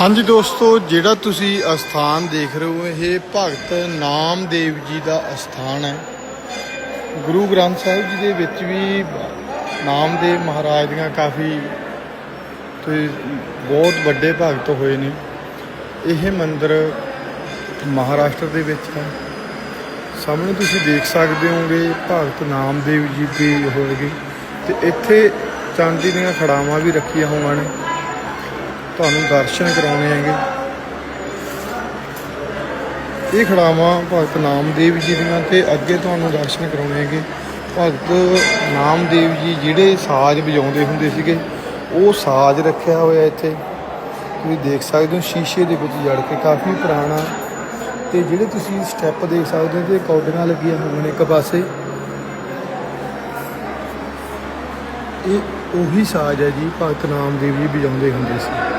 ਹਾਂਜੀ ਦੋਸਤੋ, ਜਿਹੜਾ ਤੁਸੀਂ ਅਸਥਾਨ ਦੇਖ ਰਹੇ ਹੋ, ਇਹ ਭਗਤ ਨਾਮਦੇਵ ਜੀ ਦਾ ਅਸਥਾਨ ਹੈ। ਗੁਰੂ ਗ੍ਰੰਥ ਸਾਹਿਬ ਜੀ ਦੇ ਵਿੱਚ ਵੀ ਨਾਮਦੇਵ ਮਹਾਰਾਜ ਦੀਆਂ ਕਾਫੀ ਤੇ ਬਹੁਤ ਵੱਡੇ ਭਗਤ ਹੋਏ ਨੇ। ਇਹ ਮੰਦਿਰ ਮਹਾਰਾਸ਼ਟਰ ਦੇ ਵਿੱਚ ਹੈ। ਸਾਹਮਣੇ ਤੁਸੀਂ ਦੇਖ ਸਕਦੇ ਹੋਗੇ ਭਗਤ ਨਾਮਦੇਵ ਜੀ ਦੀ ਹੋਏਗੀ। ਤੇ ਇੱਥੇ ਚਾਂਦੀ ਦੀਆਂ ਖੜਾਵਾਂ ਵੀ ਰੱਖੀਆਂ ਹੋਵਾਂ ਨੇ। ਤੁਹਾਨੂੰ ਦਰਸ਼ਨ ਕਰਾਉਣੇ ਹੈਗੇ। ਇਹ ਖੜਾਵਾਂ ਭਗਤ ਨਾਮਦੇਵ ਜੀ ਦੀਆਂ ਤੇ ਅੱਗੇ ਤੁਹਾਨੂੰ ਦਰਸ਼ਨ ਕਰਾਉਣੇ ਹੈਗੇ। ਭਗਤ ਨਾਮਦੇਵ ਜੀ ਜਿਹੜੇ ਸਾਜ਼ ਵਜਾਉਂਦੇ ਹੁੰਦੇ ਸੀਗੇ, ਉਹ ਸਾਜ਼ ਰੱਖਿਆ ਹੋਇਆ ਇੱਥੇ। ਤੁਸੀਂ ਦੇਖ ਸਕਦੇ ਹੋ ਸ਼ੀਸ਼ੇ ਦੇ ਵਿੱਚ ਜੜ ਕੇ ਕਾਫੀ ਪੁਰਾਣਾ। ਤੇ ਜਿਹੜੇ ਤੁਸੀਂ ਸਟੈਪ ਦੇਖ ਸਕਦੇ ਹੋ ਤੇ ਕੌਡੀਆਂ ਲੱਗੀਆਂ ਹੋਈਆਂ ਨੇ ਇੱਕ ਪਾਸੇ। ਇਹ ਉਹੀ ਸਾਜ਼ ਹੈ ਜੀ ਭਗਤ ਨਾਮਦੇਵ ਜੀ ਵਜਾਉਂਦੇ ਹੁੰਦੇ ਸੀ।